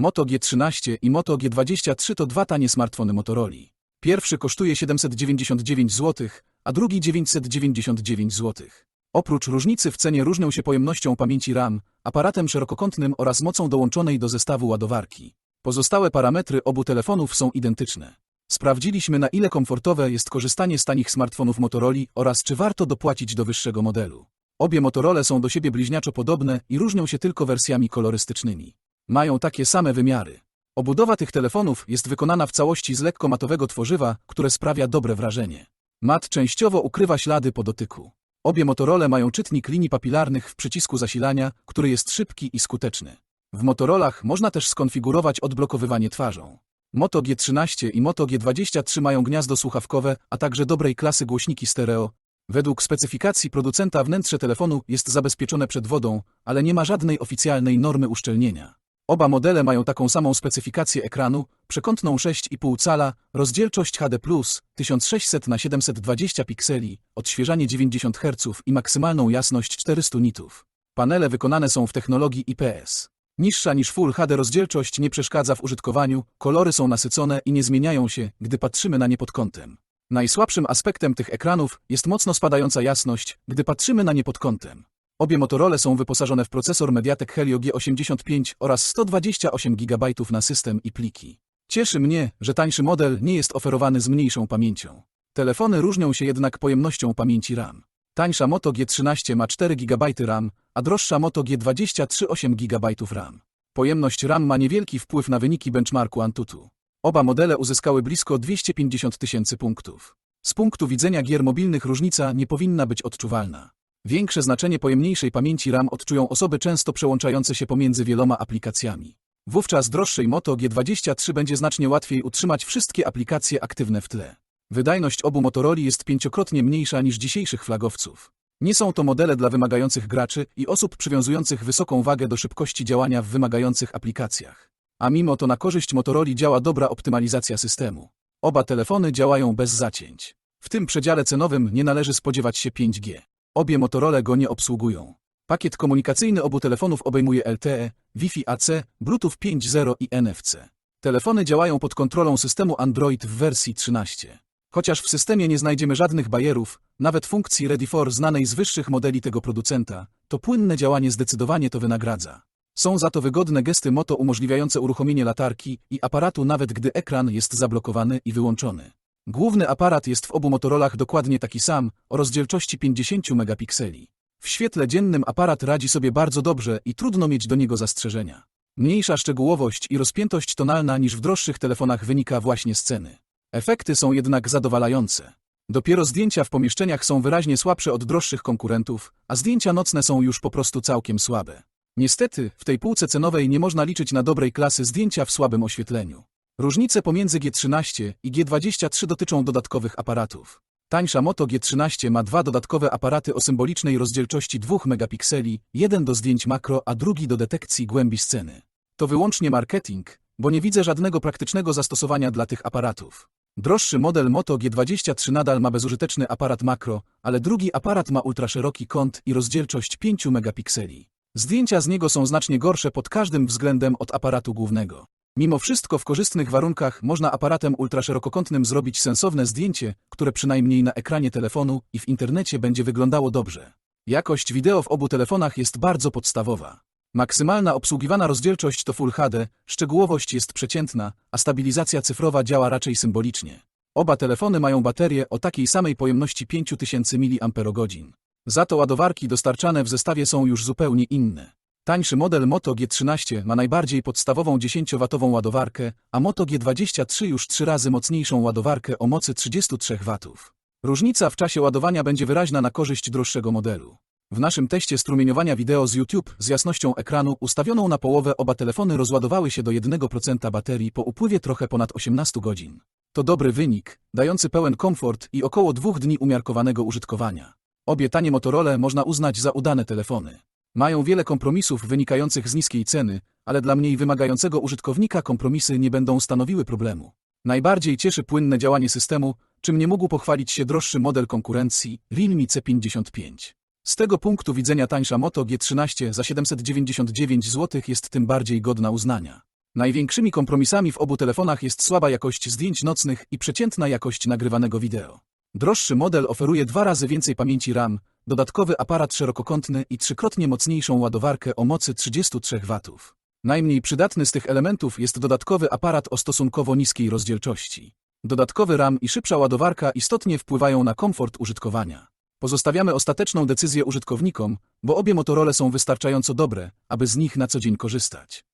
Moto G13 i Moto G23 to dwa tanie smartfony Motorola. Pierwszy kosztuje 799 zł, a drugi 999 zł. Oprócz różnicy w cenie różnią się pojemnością pamięci RAM, aparatem szerokokątnym oraz mocą dołączonej do zestawu ładowarki. Pozostałe parametry obu telefonów są identyczne. Sprawdziliśmy na ile komfortowe jest korzystanie z tanich smartfonów Motorola oraz czy warto dopłacić do wyższego modelu. Obie Motorola są do siebie bliźniaczo podobne i różnią się tylko wersjami kolorystycznymi. Mają takie same wymiary. Obudowa tych telefonów jest wykonana w całości z lekko matowego tworzywa, które sprawia dobre wrażenie. Mat częściowo ukrywa ślady po dotyku. Obie Motorola mają czytnik linii papilarnych w przycisku zasilania, który jest szybki i skuteczny. W Motorolach można też skonfigurować odblokowywanie twarzą. Moto G13 i Moto G23 mają gniazdo słuchawkowe, a także dobrej klasy głośniki stereo. Według specyfikacji producenta wnętrze telefonu jest zabezpieczone przed wodą, ale nie ma żadnej oficjalnej normy uszczelnienia. Oba modele mają taką samą specyfikację ekranu, przekątną 6,5 cala, rozdzielczość HD+, 1600 na 720 pikseli, odświeżanie 90 Hz i maksymalną jasność 400 nitów. Panele wykonane są w technologii IPS. Niższa niż Full HD rozdzielczość nie przeszkadza w użytkowaniu, kolory są nasycone i nie zmieniają się, gdy patrzymy na nie pod kątem. Najsłabszym aspektem tych ekranów jest mocno spadająca jasność, gdy patrzymy na nie pod kątem. Obie Motorola są wyposażone w procesor Mediatek Helio G85 oraz 128 GB na system i pliki. Cieszy mnie, że tańszy model nie jest oferowany z mniejszą pamięcią. Telefony różnią się jednak pojemnością pamięci RAM. Tańsza Moto G13 ma 4 GB RAM, a droższa Moto G23 8 GB RAM. Pojemność RAM ma niewielki wpływ na wyniki benchmarku Antutu. Oba modele uzyskały blisko 250 tysięcy punktów. Z punktu widzenia gier mobilnych różnica nie powinna być odczuwalna. Większe znaczenie pojemniejszej pamięci RAM odczują osoby często przełączające się pomiędzy wieloma aplikacjami. Wówczas droższej Moto G23 będzie znacznie łatwiej utrzymać wszystkie aplikacje aktywne w tle. Wydajność obu Motorola jest pięciokrotnie mniejsza niż dzisiejszych flagowców. Nie są to modele dla wymagających graczy i osób przywiązujących wysoką wagę do szybkości działania w wymagających aplikacjach. A mimo to na korzyść Motorola działa dobra optymalizacja systemu. Oba telefony działają bez zacięć. W tym przedziale cenowym nie należy spodziewać się 5G. Obie Motorola go nie obsługują. Pakiet komunikacyjny obu telefonów obejmuje LTE, Wi-Fi AC, Bluetooth 5.0 i NFC. Telefony działają pod kontrolą systemu Android w wersji 13. Chociaż w systemie nie znajdziemy żadnych bajerów, nawet funkcji Ready for znanej z wyższych modeli tego producenta, to płynne działanie zdecydowanie to wynagradza. Są za to wygodne gesty Moto umożliwiające uruchomienie latarki i aparatu nawet gdy ekran jest zablokowany i wyłączony. Główny aparat jest w obu Motorolach dokładnie taki sam, o rozdzielczości 50 megapikseli. W świetle dziennym aparat radzi sobie bardzo dobrze i trudno mieć do niego zastrzeżenia. Mniejsza szczegółowość i rozpiętość tonalna niż w droższych telefonach wynika właśnie z ceny. Efekty są jednak zadowalające. Dopiero zdjęcia w pomieszczeniach są wyraźnie słabsze od droższych konkurentów, a zdjęcia nocne są już po prostu całkiem słabe. Niestety, w tej półce cenowej nie można liczyć na dobrej klasy zdjęcia w słabym oświetleniu. Różnice pomiędzy G13 i G23 dotyczą dodatkowych aparatów. Tańsza Moto G13 ma dwa dodatkowe aparaty o symbolicznej rozdzielczości 2 megapikseli, jeden do zdjęć makro, a drugi do detekcji głębi sceny. To wyłącznie marketing, bo nie widzę żadnego praktycznego zastosowania dla tych aparatów. Droższy model Moto G23 nadal ma bezużyteczny aparat makro, ale drugi aparat ma ultraszeroki kąt i rozdzielczość 5 megapikseli. Zdjęcia z niego są znacznie gorsze pod każdym względem od aparatu głównego. Mimo wszystko w korzystnych warunkach można aparatem ultraszerokokątnym zrobić sensowne zdjęcie, które przynajmniej na ekranie telefonu i w internecie będzie wyglądało dobrze. Jakość wideo w obu telefonach jest bardzo podstawowa. Maksymalna obsługiwana rozdzielczość to Full HD, szczegółowość jest przeciętna, a stabilizacja cyfrowa działa raczej symbolicznie. Oba telefony mają baterię o takiej samej pojemności 5000 mAh. Za to ładowarki dostarczane w zestawie są już zupełnie inne. Tańszy model Moto G13 ma najbardziej podstawową 10W ładowarkę, a Moto G23 już trzy razy mocniejszą ładowarkę o mocy 33 W. Różnica w czasie ładowania będzie wyraźna na korzyść droższego modelu. W naszym teście strumieniowania wideo z YouTube z jasnością ekranu ustawioną na połowę oba telefony rozładowały się do 1% baterii po upływie trochę ponad 18 godzin. To dobry wynik, dający pełen komfort i około dwóch dni umiarkowanego użytkowania. Obie tanie Motorola można uznać za udane telefony. Mają wiele kompromisów wynikających z niskiej ceny, ale dla mniej wymagającego użytkownika kompromisy nie będą stanowiły problemu. Najbardziej cieszy płynne działanie systemu, czym nie mógł pochwalić się droższy model konkurencji Realme C55. Z tego punktu widzenia tańsza Moto G13 za 799 zł jest tym bardziej godna uznania. Największymi kompromisami w obu telefonach jest słaba jakość zdjęć nocnych i przeciętna jakość nagrywanego wideo. Droższy model oferuje dwa razy więcej pamięci RAM, dodatkowy aparat szerokokątny i trzykrotnie mocniejszą ładowarkę o mocy 33 W. Najmniej przydatny z tych elementów jest dodatkowy aparat o stosunkowo niskiej rozdzielczości. Dodatkowy RAM i szybsza ładowarka istotnie wpływają na komfort użytkowania. Pozostawiamy ostateczną decyzję użytkownikom, bo obie Motorola są wystarczająco dobre, aby z nich na co dzień korzystać.